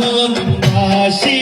মোহন বাসী।